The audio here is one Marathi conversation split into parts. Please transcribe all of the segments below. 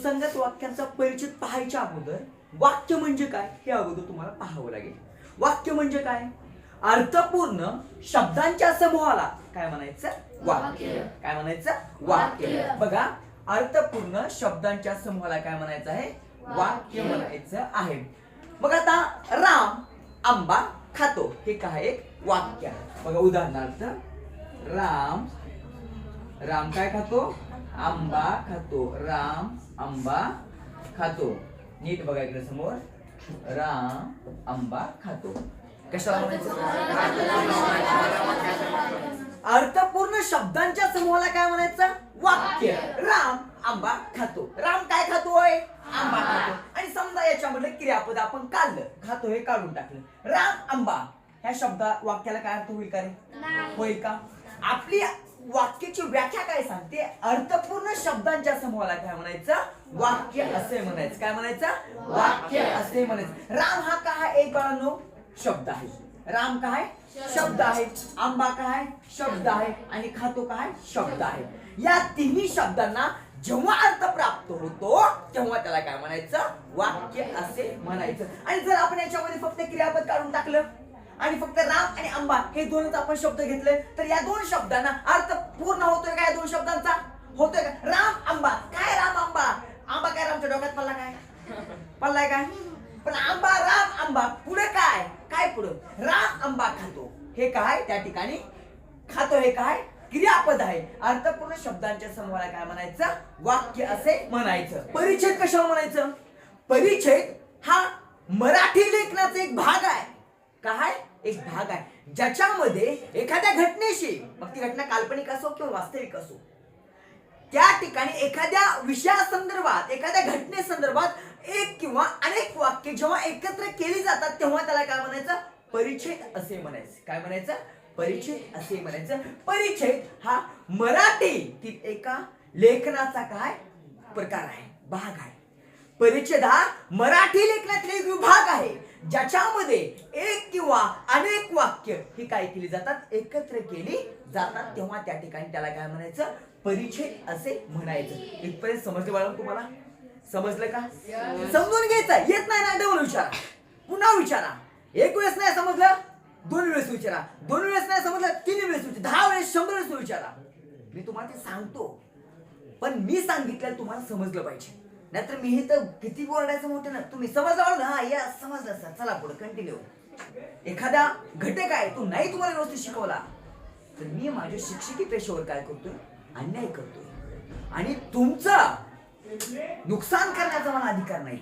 सुसंगत वाक्यांचा परिचय पाहायच्या अगोदर वाक्य म्हणजे काय हे अगोदर तुम्हाला पाहावं लागेल. वाक्य म्हणजे काय? अर्थपूर्ण शब्दांच्या समूहाला काय म्हणायचं? वाक्य. काय म्हणायचं? वाक्य. वाक्य. बघा अर्थपूर्ण शब्दांच्या समूहाला काय म्हणायचं आहे? वाक्य म्हणायचं आहे. मग आता राम आंबा खातो. हे काय एक वाक्य. बघा उदाहरणार्थ राम राम काय खातो? आंबा खातो. राम आंबा खातो. नीट बघा इकडे समोर. राम आंबा खातो. कशाला म्हणायचं? अर्थपूर्ण शब्दांच्या समूहाला काय म्हणायचं? वाक्य. राम आंबा खातो. राम काय खातोय आंबा खातो. आणि समजा याच्यामधलं क्रियापद आपण काढलं. खातो हे काढून टाकलं. राम आंबा. ह्या शब्दा वाक्याला काय अर्थ होईल का रे होईल का? आपली वाक्याची व्याख्या काय सांगते? अर्थपूर्ण शब्दांच्या समूहाला काय म्हणायचं? वाक्य असे म्हणायचं. काय म्हणायचं? वाक्य असे म्हणायचं. राम हा काय? एक बाळांनो शब्द आहे. राम काय? शब्द आहे. आंबा काय? शब्द आहे. आणि खातो काय? शब्द आहे. या तिन्ही शब्दांना जेव्हा अर्थ प्राप्त होतो तेव्हा त्याला काय म्हणायचं? वाक्य असे म्हणायचं. आणि जर आपण याच्यामध्ये फक्त क्रियापद काढून टाकलं आणि फक्त राम आणि आंबा हे दोनच आपण शब्द घेतले. तर या दोन शब्दांना अर्थ पूर्ण होतोय का या दोन शब्दांचा? होतोय का? राम आंबा काय राम आंबा आंबा काय रामच्या डोक्यात पडला काय? पडलाय काय? पण आंबा राम आंबा पुढे काय? काय पुढे? राम आंबा खातो. हे काय? त्या ठिकाणी खातो हे काय? क्रियापद आहे. अर्थपूर्ण शब्दांच्या समूहाला काय म्हणायचं? वाक्य असे म्हणायचं. परिच्छेद कशावर म्हणायचं? परिच्छेद हा मराठी लेखनाचा एक भाग आहे. काय? एक भाग आहे. ज्याच्यामध्ये एखाद्या घटनेशी मग ती घटना काल्पनिक असो किंवा वास्तविक असो त्या ठिकाणी एखाद्या विषयासंदर्भात एखाद्या घटनेसंदर्भात एक किंवा अनेक वाक्य जेव्हा एकत्र केली जातात तेव्हा त्याला काय म्हणायचं? परिच्छेद असे म्हणायचं. काय म्हणायचं? परिच्छेद असे म्हणायचं. परिच्छेद हा मराठीतील एका लेखनाचा काय? प्रकार आहे. भाग आहे. परिच्छेद हा मराठी लेखनातील एक विभाग आहे. ज्याच्यामध्ये एक किंवा अनेक वाक्य ही काय केली जातात? एकत्र केली जातात. तेव्हा त्या ठिकाणी त्याला काय म्हणायचं? परिच्छेद असे म्हणायचं. इथपर्यंत समजलं बाळा तुम्हाला? समजलं का? समजून घ्यायचं. येत नाही ना डबल विचारा. पुन्हा विचारा. एक वेळेस नाही समजलं दोन वेळेस विचारा. दोन वेळेस नाही समजलं तीन वेळेस विचारा. दहा वेळेस शंभर वेळेस विचारा. मी तुम्हाला ते सांगतो. पण मी सांगितलं तुम्हाला समजलं पाहिजे. नाहीतर मी हे तर किती बोलायचं मोठं ना. तुम्ही समजलं ना? हा या समजलं सर. चला पुढे कंटिन्यू एखादा घटक आहे तो नाही तुम्हाला व्यवस्थित शिकवला तर मी माझ्या शिक्षकी पेशेवर काय करतोय? अन्याय करतोय. आणि तुमचं नुकसान करण्याचा मला अधिकार नाही.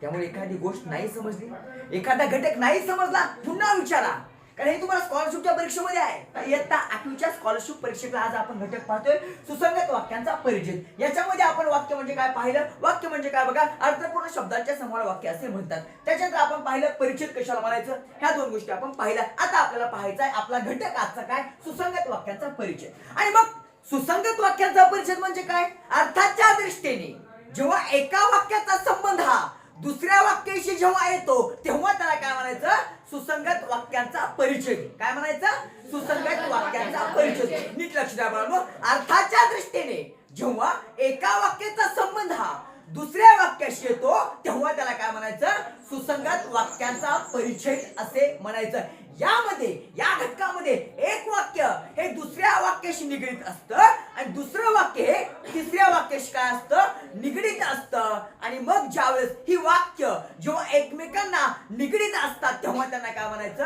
त्यामुळे एखादी गोष्ट नाही समजली एखादा घटक नाही समजला पुन्हा विचारा. कारण हे तुम्हाला स्कॉलरशिपच्या परीक्षेमध्ये आहे. इयत्ता आठवीच्या स्कॉलरशिप परीक्षेला आज आपण घटक पाहतोय. सुसंगत वाक्यांचा परिचय याच्यामध्ये आपण वाक्य म्हणजे काय पाहिलं? वाक्य म्हणजे काय बघा? अर्थपूर्ण शब्दांच्या समोर वाक्य असे म्हणतात. त्याच्यानंतर आपण पाहिलं परिचित कशाला म्हणायचं? ह्या दोन गोष्टी आपण पाहिल्या. आता आपल्याला पाहायचा आहे आपला घटक आजचा काय? सुसंगत वाक्यांचा परिचय आणि मग सुसंगत वाक्यांचा परिचय म्हणजे काय? अर्थाच्या दृष्टीने जेव्हा एका वाक्याचा संबंध हा दुसऱ्या वाक्याशी जेव्हा येतो तेव्हा त्याला काय म्हणायचं? सुसंगत वाक्यांचा परिचय. काय म्हणायचं? सुसंगत वाक्यांचा परिचय. नीट लक्ष द्या बाळांनो. अर्थाच्या दृष्टीने जेव्हा एका वाक्याचा संबंध हा दुसऱ्या वाक्याशी येतो तेव्हा त्याला काय म्हणायचं? सुसंगत वाक्यांचा परिचय असे म्हणायचं. यामध्ये या घटकामध्ये एक वाक्य हे दुसऱ्या वाक्याशी निगडीत असतं आणि दुसरं वाक्य हे तिसऱ्या वाक्याशी काय असतं? निगडीत असतं. आणि मग ज्यावेळेस ही वाक्य जेव्हा एकमेकांना निगडीत असतात तेव्हा त्यांना काय म्हणायचं?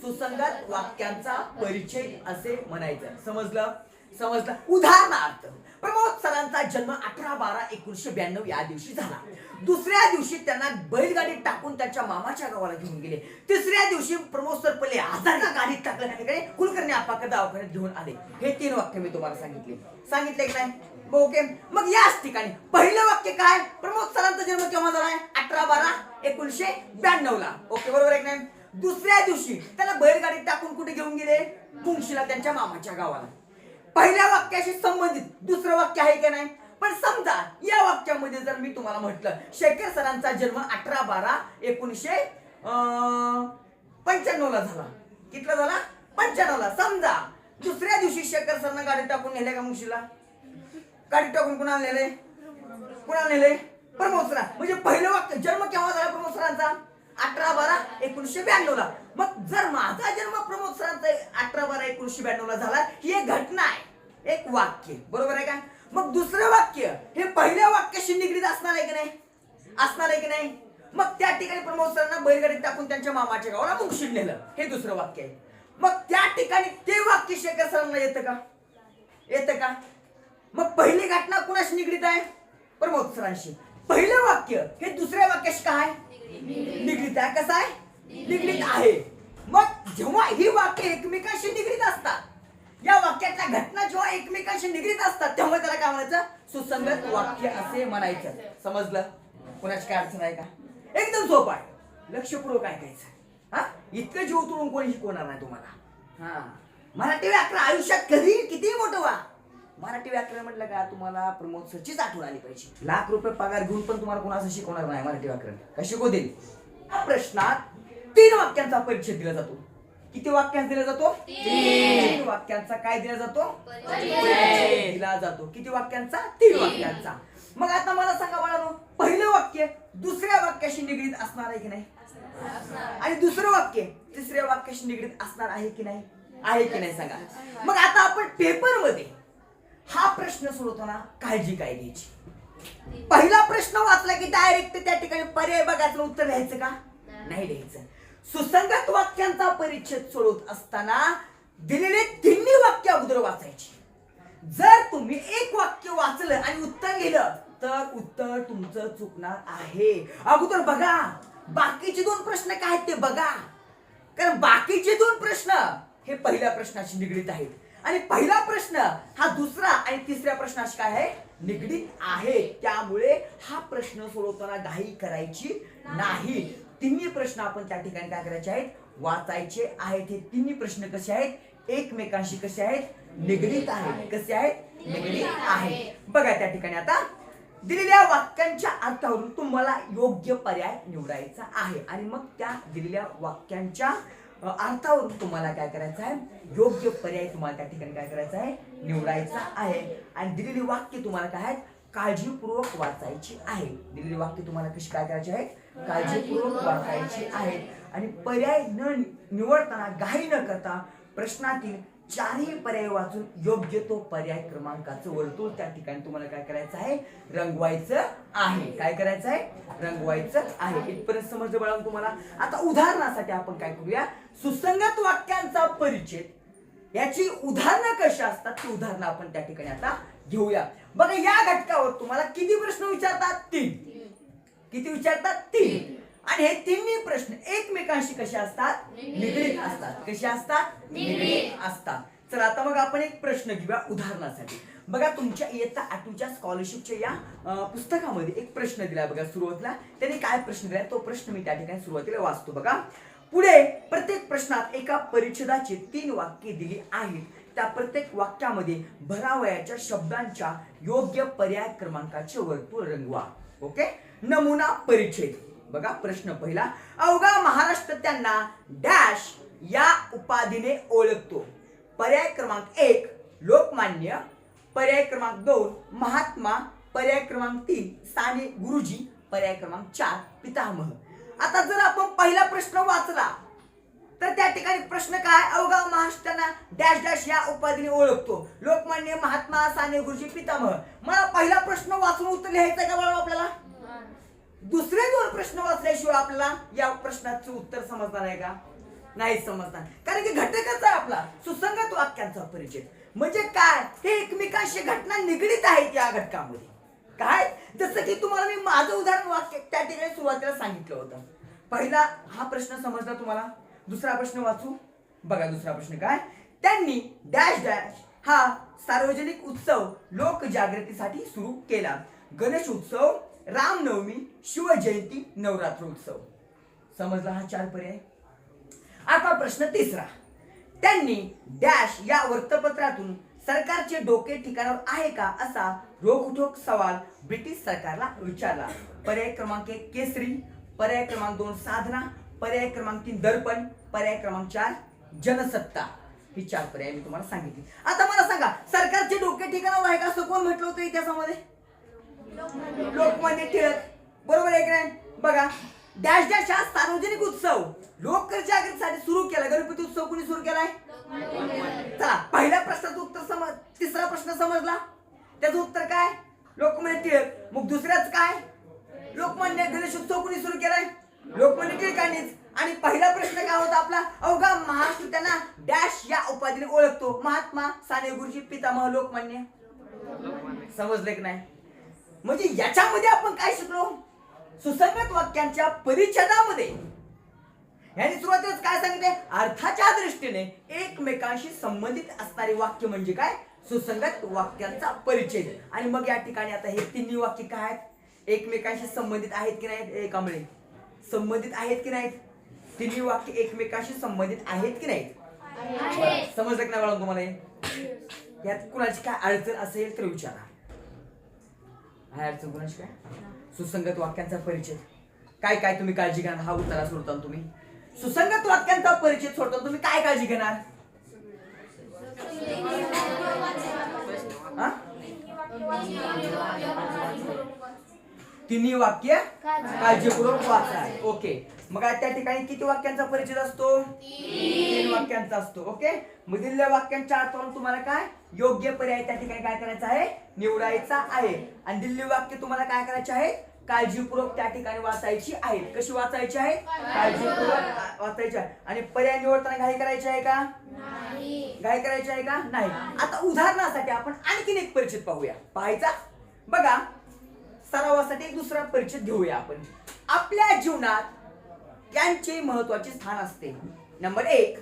सुसंगत वाक्यांचा परिचय असे म्हणायचं. समजलं? समजलं? उदाहरणार्थ प्रमोद सरांचा जन्म अठरा बारा एकोणीशे ब्याण्णव या दिवशी झाला. दुसऱ्या दिवशी त्यांना बैलगाडीत टाकून त्यांच्या मामाच्या गावाला घेऊन गेले. तिसऱ्या दिवशी प्रमोद सर पहिले आजारला गाडीत टाकल्याकडे कुलकर्णी आपाकडे दवाखान्यात घेऊन आले. हे तीन वाक्य मी तुम्हाला सांगितले. सांगितले की नाही? ओके. मग याच ठिकाणी पहिलं वाक्य काय? प्रमोद सरांचा जन्म केव्हा झालाय अठरा बारा एकोणीशे ब्याण्णव ला. ओके बरोबर आहे नाही? दुसऱ्या दिवशी त्याला बैलगाडीत टाकून कुठे घेऊन गेले? मुंगशीला त्यांच्या मामाच्या गावाला. पहिल्या वाक्याशी संबंधित दुसरं वाक्य आहे का नाही? पण समजा या वाक्यामध्ये जर मी तुम्हाला म्हटलं शेखर सरांचा जन्म अठरा बारा एकोणीशे पंच्याण्णवला झाला. कितला झाला? पंच्याण्णवला. समजा दुसऱ्या दिवशी शेखर सरनं गाडी टाकून नेले का मुशीला? गाडी टाकून कुणा नेले? कुणा नेले? प्रमोद सरा म्हणजे पहिलं वाक्य जन्म केव्हा झाला प्रमोद सरांचा अठरा बारा एकोणीसशे ब्याण्णव ला मग जर माझा जन्म प्रमोद सरांचा अठरा बारा एकोणीसशे ब्याण्णव ला झाला ही एक घटना आहे. एक वाक्य. बरोबर आहे का? मग दुसरं वाक्य हे पहिल्या वाक्याशी निगडीत असणार आहे की नाही? असणार आहे की नाही? मग त्या ठिकाणी प्रमोद सरांना बैलगाडीत टाकून त्यांच्या मामाच्या गावाला मुंगशीत नेलं हे दुसरं वाक्य आहे. मग त्या ठिकाणी ते वाक्य शेखर सरांना येतं का? येतं का? मग पहिली घटना कुणाशी निगडीत आहे? प्रमोद सरांशी पहिलं वाक्य हे दुसऱ्या वाक्याशी काय? निगडीत आहे कसा आहे? निगडीत आहे. मग जेव्हा ही वाक्य एकमेकांशी निगडीत असतात या वाक्यातल्या घटना जेव्हा एकमेकांशी निगडीत असतात तेव्हा त्याला काय म्हणायचं? सुसंगत वाक्य असे म्हणायचं. समजलं? कोणाची काय अडचण आहे का? एकदम सोपं आहे. लक्षपूर्वक ऐकायचं. हा? इतकं जीव तोडून कोणी शिकवणार नाही तुम्हाला. हा. मराठी व्याकरण आयुष्यात कधी किती मोठं व्हा मराठी व्याकरण म्हटलं का तुम्हाला प्रमोद सरचीच आठवण आली पाहिजे. लाख रुपये पगार घेऊन पण तुम्हाला कोणाचं शिकवणार नाही मराठी व्याकरण. का शिकवतील या प्रश्नात तीन वाक्यांचा परिचय दिला जातो. किती वाक्यांचा दिला जातो? तीन. वाक्यांचा काय दिला जातो? दिला जातो. किती वाक्यांचा? तीन वाक्यांचा. मग आता मला सांगा बाळांनो पहिलं वाक्य दुसऱ्या वाक्याशी निगडीत असणार आहे की नाही? आणि दुसरं वाक्य तिसऱ्या वाक्याशी निगडीत असणार आहे की नाही? आहे की नाही सांगा. मग आता आपण पेपरमध्ये हा प्रश्न सोडवताना काळजी काय घ्यायची? पहिला प्रश्न वाचला की डायरेक्ट त्या ठिकाणी पर्याय बघायचं उत्तर लिहायचं का? नाही द्यायचं. सुसंगत वाक्यांचा परिच्छेद सोडवत असताना दिलेले तिन्ही वाक्य अगोदर वाचायची. जर तुम्ही एक वाक्य वाचलं आणि उत्तर लिहिलं तर उत्तर तुमचं चुकणार आहे. अगोदर बघा. बाकीचे दोन प्रश्न काय आहेत ते बघा. कारण बाकीचे दोन प्रश्न हे पहिल्या प्रश्नाशी निगडीत आहेत. आणि पहिला प्रश्न हा दुसरा आणि तिसऱ्या प्रश्नाशी काय आहे? निगडीत आहे. त्यामुळे हा प्रश्न सोडवताना घाई करायची नाही. तिन्ही प्रश्न आपण त्या ठिकाणी काय करायचे आहेत? वाचायचे आहेत. हे तिन्ही प्रश्न कसे आहेत? एकमेकांशी कसे आहेत? निगडीत आहेत. कसे आहेत? निगडीत आहे बघा त्या ठिकाणी आता. दिलेल्या वाक्यांच्या अर्थावरून तुम्हाला योग्य पर्याय निवडायचा आहे. आणि मग त्या दिलेल्या वाक्यांच्या अर्थावरून तुम्हाला काय करायचं आहे? योग्य पर्याय तुम्हाला त्या ठिकाणी काय करायचा आहे? निवडायचा आहे. आणि दिलेली वाक्य तुम्हाला काय आहेत? काळजीपूर्वक वाचायची आहे. दिलेली वाक्य तुम्हाला कशी काय करायची आहेत? काळजीपूर्वक वाचायची आहेत आणि पर्याय न निवडताना घाई न करता प्रश्नातील चारही पर्याय वाचून योग्य तो पर्याय क्रमांकाचं वर्तुळ त्या ठिकाणी तुम्हाला काय करायचं आहे? रंगवायचं आहे. काय करायचं आहे? रंगवायचं आहे. इथपर्यंत समजलं बाळा तुम्हाला? आता उदाहरणासाठी आपण काय करूया? सुसंगत वाक्यांचा परिचय. याची उदाहरणं कशी असतात ती उदाहरणं आपण त्या ठिकाणी आता घेऊया. बघा या घटकावर तुम्हाला किती प्रश्न विचारतात? तीन. किती विचारतात? तीन. आणि हे तिन्ही प्रश्न एकमेकांशी कसे असतात? निगडीत असतात. कसे असतात? निगडीत असतात. चला आता मग आपण एक प्रश्न घेऊया उदाहरणासाठी. बघा तुमच्या इयत्ता आठवीच्या स्कॉलरशिपच्या या पुस्तकामध्ये एक प्रश्न दिला बघा सुरुवातीला. त्यांनी काय प्रश्न दिला? तो प्रश्न मी त्या ठिकाणी सुरुवातीला वाचतो बघा. पुढे प्रत्येक प्रश्नात एका परिच्छेदाची तीन वाक्ये दिली आहेत. त्या प्रत्येक वाक्यामध्ये भरावयाच्या शब्दांच्या योग्य पर्याय क्रमांकाचे वर्तुळ रंगवा. ओके? नमुना परिच्छेद. बघा प्रश्न पहिला. अवघा महाराष्ट्र त्यांना डॅश या उपाधीने ओळखतो. पर्याय क्रमांक एक लोकमान्य. पर्याय क्रमांक दोन महात्मा. पर्याय क्रमांक तीन साने गुरुजी. पर्याय क्रमांक चार पितामह. आता जर आपण पहिला प्रश्न वाचला तर त्या ठिकाणी प्रश्न काय? अवघा महाराष्ट्रांना डॅश डॅश या उपाधीने ओळखतो. लोकमान्य महात्मा साने गुरुजी पितामह. मला पहिला प्रश्न वाचून उत्तर लिहायचं का बाळा आपल्याला? दुसरे दोन प्रश्न वाचल्याशिवाय आपल्याला या प्रश्नाचं उत्तर समजणार आहे का? नाही समजणार. कारण की घटकच आहे आपला. सुसंगत वाक्यांचा परिचय. म्हणजे काय? हे एकमेकांशी घटना निगडीत आहेत या घटकामध्ये. काय? जसं की तुम्हाला मी माझं उदाहरण वाक्य त्या ठिकाणी सुरुवातीला सांगितलं होतं. पहिला हा प्रश्न समजला तुम्हाला. दुसरा प्रश्न वाचू. बघा दुसरा प्रश्न काय? त्यांनी डॅश डॅश हा सार्वजनिक उत्सव लोकजागृतीसाठी सुरू केला. गणेश उत्सव रामनवमी शिवजयंती नवरात्र उत्सव. समजला हा चार पर्याय? आता प्रश्न तिसरा. त्यांनी डॅश या वृत्तपत्रातून सरकारचे डोके ठिकाणावर आहे का असा रोखठोक सवाल ब्रिटिश सरकारला विचारला. पर्याय क्रमांक एक केसरी. पर्याय क्रमांक दोन साधना पर्याय क्रमांक तीन दर्पण पर्याय क्रमांक चार जनसत्ता. ही चार पर्याय मी तुम्हाला सांगितली. आता मला सांगा सरकारचे डोके ठिकाणावर आहे का असं कोण म्हटलं होतं इतिहासामध्ये? लोकमान्य टिळक. बरोबर आहे का बघा डॅश डॅश हा सार्वजनिक उत्सव. लोकजागृतीसाठी सुरू केला. गणपती उत्सव कुणी सुरू केलाय? चला पहिल्या प्रश्नाचं उत्तर समज तिसरा प्रश्न समजला. त्याचं उत्तर काय? लोकमान्य टिळक. मग दुसऱ्याच काय? लोकमान्य गणेश उत्सव सुरू केलाय? लोकमान्य टिळकांनीच. आणि पहिला प्रश्न काय होता आपला? अवघा महाराष्ट्र त्यांना डॅश या उपाधीने ओळखतो. महात्मा साने गुरुजी पितामह लोकमान्य. समजले की नाही? म्हणजे याच्यामध्ये आपण काय शिकलो? सुसंगत वाक्यांच्या परिच्छेदामध्ये. यांनी सुरुवातीलाच काय सांगितले अर्थाच्या दृष्टीने एकमेकांशी संबंधित असणारी वाक्य म्हणजे काय? सुसंगत वाक्यांचा परिचय आणि मग या ठिकाणी आता हे तिन्ही वाक्य काय आहेत? एकमेकांशी संबंधित आहेत की नाहीत? कांबळे. संबंधित आहेत की नाहीत? तिन्ही वाक्य एकमेकांशी संबंधित आहेत की नाहीत? समजलं की नाही बाळा तुम्हाला हे? यात कुणाची काय अडचण असेल तर विचारा. काय अडचण कुणाची काय? सुसंगत वाक्यांचा परिचय. काय काय तुम्ही काळजी घेणार? हा उत्तरा सोडता तुम्ही. सुसंगत वाक्यांचा परिचय सोडता तुम्ही काय काळजी घेणार? हा? तिन्ही वाक्य काळजीपूर्वक वाचा. ओके मग त्या ठिकाणी किती वाक्यांचा परिचय असतो? तीन वाक्यांचा असतो. ओके मग दिलेल्या वाक्यांच्या अर्थावरून तुम्हाला काय? योग्य पर्याय त्या ठिकाणी काय करायचा आहे? निवडायचा आहे. आणि दिलेली वाक्य तुम्हाला काय करायचे आहे? काळजीपूर्वक त्या ठिकाणी वाचायची आहेत. कशी वाचायची आहे? काळजीपूर्वक वाचायची आहे. आणि पर्याय निवडताना घाई करायची आहे का? घाई करायची आहे का? नाही. आता उदाहरणासाठी आपण आणखीन एक परिचित पाहूया. पाहायचा? बघा. सरावासाठी एक दुसरा परिचित घेऊया आपण. आपल्या जीवनात यांचे महत्त्वाचे स्थान असते. नंबर एक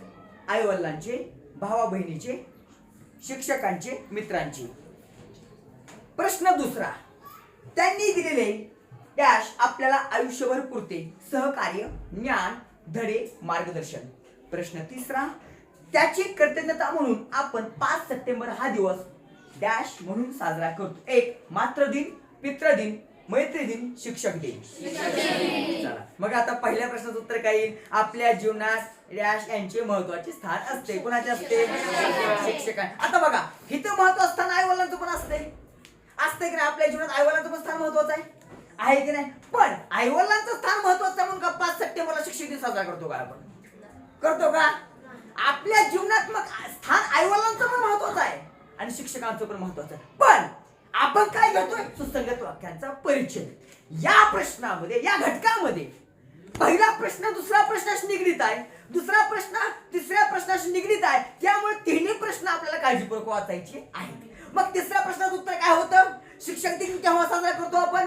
आईवडिलांचे भावा बहिणीचे शिक्षकांचे मित्रांचे. प्रश्न दुसरा त्यांनी दिलेले डॅश आपल्याला आयुष्यभर पुरते. सहकार्य ज्ञान धडे मार्गदर्शन. प्रश्न तिसरा त्याची कृतज्ञता म्हणून आपण पाच सप्टेंबर हा दिवस डॅश म्हणून साजरा करतो. एक मात्र दिन पितृ दिन मैत्री दिन शिक्षक दिन चला मग आता पहिल्या प्रश्नाचं उत्तर काय येईल? आपल्या जीवनात रॅश यांचे महत्त्वाचे स्थान असते. कोणाचे असते? शिक्षकां आता बघा इथं महत्त्व स्थान आई वडिलांचं पण असते. असते की नाही? आपल्या जीवनात आई वडिलांचं पण स्थान महत्वाचं आहे. आहे की नाही? पण आई वडिलांचं स्थान महत्वाचं आहे म्हणून का पाच सप्टेंबरला शिक्षक दिन साजरा करतो का आपण? करतो का? आपल्या जीवनात मग स्थान आई वडिलांचं पण महत्वाचं आहे. आणि शिक्षकांचं पण महत्वाचं आहे. पण आपण काय घेतोय सुसंगत वाक्यांचा परिचय या प्रश्नामध्ये या घटकामध्ये पहिला प्रश्न दुसरा प्रश्नाशी निगडीत आहे. दुसरा प्रश्न तिसऱ्या प्रश्नाशी निगडीत आहे. त्यामुळे तिन्ही प्रश्न आपल्याला काळजीपूर्वक वाचायचे आहेत. मग तिसऱ्या प्रश्नाचं उत्तर काय होतं? शिक्षक दिन केव्हा साजरा करतो आपण?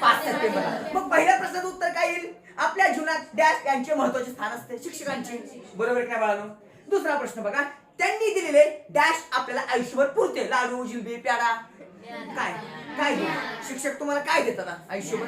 पाच सप्टेंबर मग पहिल्या प्रश्नाचं उत्तर काय येईल? आपल्या जीवनात डॅश यांचे महत्त्वाचे स्थान असते शिक्षकांचे. बरोबर काय बाळानो? दुसरा प्रश्न बघा. त्यांनी दिलेले डॅश आपल्याला आयुष्यभर पुरते. लाडू जिलबी प्याडा. काय? काय शिक्षक तुम्हाला काय देतात आयुष्यभर?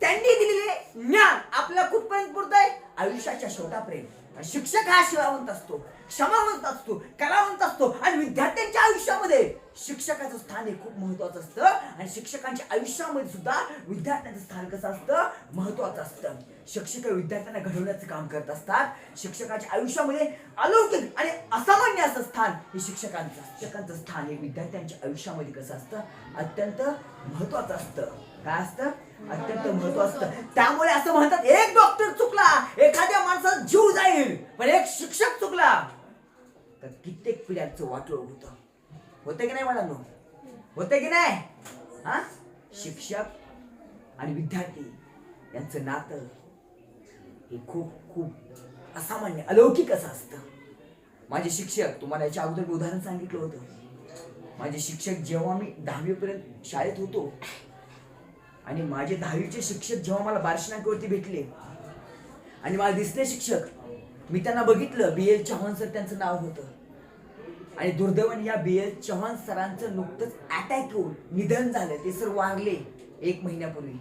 त्यांनी दिलेले ज्ञान आपल्या कुठपर्यंत पुरत आहे आयुष्याच्या शेवटापर्यंत. शिक्षक हा शिवावंत असतो क्षमावंत असतो कलावंत असतो आणि विद्यार्थ्यांच्या आयुष्यामध्ये शिक्षकाचं स्थान हे खूप महत्वाचं असतं. आणि शिक्षकांच्या आयुष्यामध्ये सुद्धा विद्यार्थ्यांचं स्थान कसं असतं? महत्वाचं असतं. शिक्षक विद्यार्थ्यांना घडवण्याचं काम करत असतात. शिक्षकाच्या आयुष्यामध्ये अलौकिक आणि असामान्य असं स्थान हे शिक्षकांचं शिक्षकांचं स्थान हे विद्यार्थ्यांच्या आयुष्यामध्ये कसं असतं? अत्यंत महत्वाचं असतं. काय असतं? अत्यंत महत्त्व असतं. त्यामुळे असं म्हणतात एक डॉक्टर चुकला एखाद्या माणसाचा जीव जाईल पण एक शिक्षक चुकला. तर कित्येक पिढ्यांचं वाटोळ होतं. होते की नाही मॅडम होते की नाही? हा? शिक्षक आणि विद्यार्थी यांचं नातं हे खूप खूप असामान्य अलौकिक असं असतं. माझे शिक्षक तुम्हाला याच्या अगोदर मी उदाहरण सांगितलं होतं. माझे शिक्षक जेव्हा मी दहावीपर्यंत शाळेत होतो आणि माझे दहावीचे शिक्षक जेव्हा मला बार्शी भेटले आणि मला दिसले शिक्षक मी त्यांना बघितलं बी एल चव्हाण सर त्यांचं नाव होतं. आणि दुर्दैवाने या बी एल चव्हाण सरांचं नुकतंच अटॅक होऊन निधन झालं. ते सर वारले एक महिन्यापूर्वी.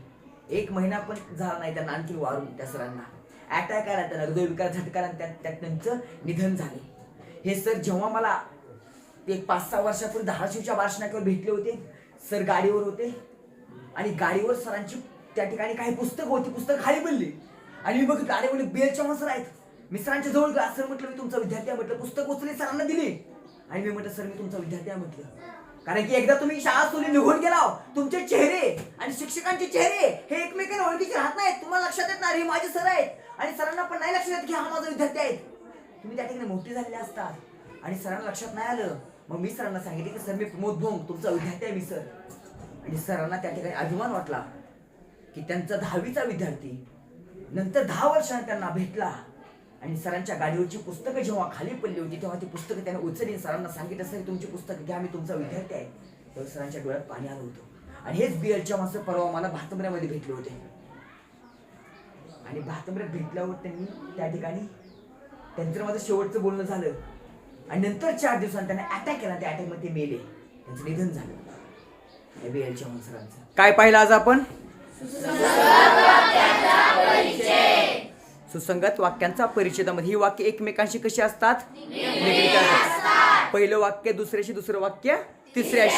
एक महिना पण झाला नाही त्यांना आणखी वारून त्या सरांना. अटॅक आला त्यांना हृदयविकार झटका त्या त्यात त्यांचं निधन झाले. हे सर जेव्हा मला एक पाच सहा वर्षापूर्वी धाराशिवच्या वार्षणाकडे भेटले होते सर गाडीवर होते. आणि गाडीवर सरांची त्या ठिकाणी काही पुस्तक होती पुस्तक खाली पडली. आणि मी बघितलं अरे म्हणजे एल चव्हाण सर आहेत. मी सरांच्या जवळ सर म्हटलं मी तुमचा विद्यार्थी आहे. म्हटलं पुस्तक उचलले सरांना दिली. आणि मी म्हटलं सर मी तुमचा विद्यार्थी आहे म्हटलं. कारण की एकदा तुम्ही शाळा सोडून निघून गेला तुमचे चेहरे आणि शिक्षकांचे चेहरे हे एकमेकांना ओळखीचे राहत नाहीत. तुम्हाला लक्षात येत नाही हे माझे सर आहेत. आणि सरांना पण नाही लक्षात येत की हा माझा विद्यार्थी आहेत तुम्ही त्या ठिकाणी मोठे झालेले असतात. आणि सरांना लक्षात नाही आलं. मग मी सरांना सांगितले की सर मी प्रमोद भोंग तुमचा विद्यार्थी आहे मी सर. आणि सरांना त्या ठिकाणी अभिमान वाटला की त्यांचा दहावीचा विद्यार्थी नंतर दहा वर्षांनी त्यांना भेटला. आणि सरांच्या गाडीवरची पुस्तकं जेव्हा खाली पडली होती तेव्हा ती पुस्तकं त्याने उचलली आणि सरांना सांगितलं सर तुमची पुस्तकं घ्या मी तुमचा विद्यार्थी आहे. तेव्हा सरांच्या डोळ्यात पाणी आलं होतं. आणि हेच बी एलच्या माणसं परवा मला भातंबऱ्यामध्ये भेटले होते. आणि भातंबऱ्यात भेटल्यावर त्यांनी त्या ठिकाणी त्यांचं माझं शेवटचं बोलणं झालं. आणि नंतर चार दिवसांनी त्यांना अटॅक केला. त्या अटॅकमध्ये मेले. त्यांचं निधन झालं. या बी एलच्या सरांचं काय पाहिलं आज आपण? सुसंगत वाक्यांचा परिच्छेदामध्ये ही वाक्य एकमेकांशी कशी असतात? निगडीत असतात. पहिलं वाक्य दुसऱ्याशी दुसरं वाक्य तिसऱ्याशी.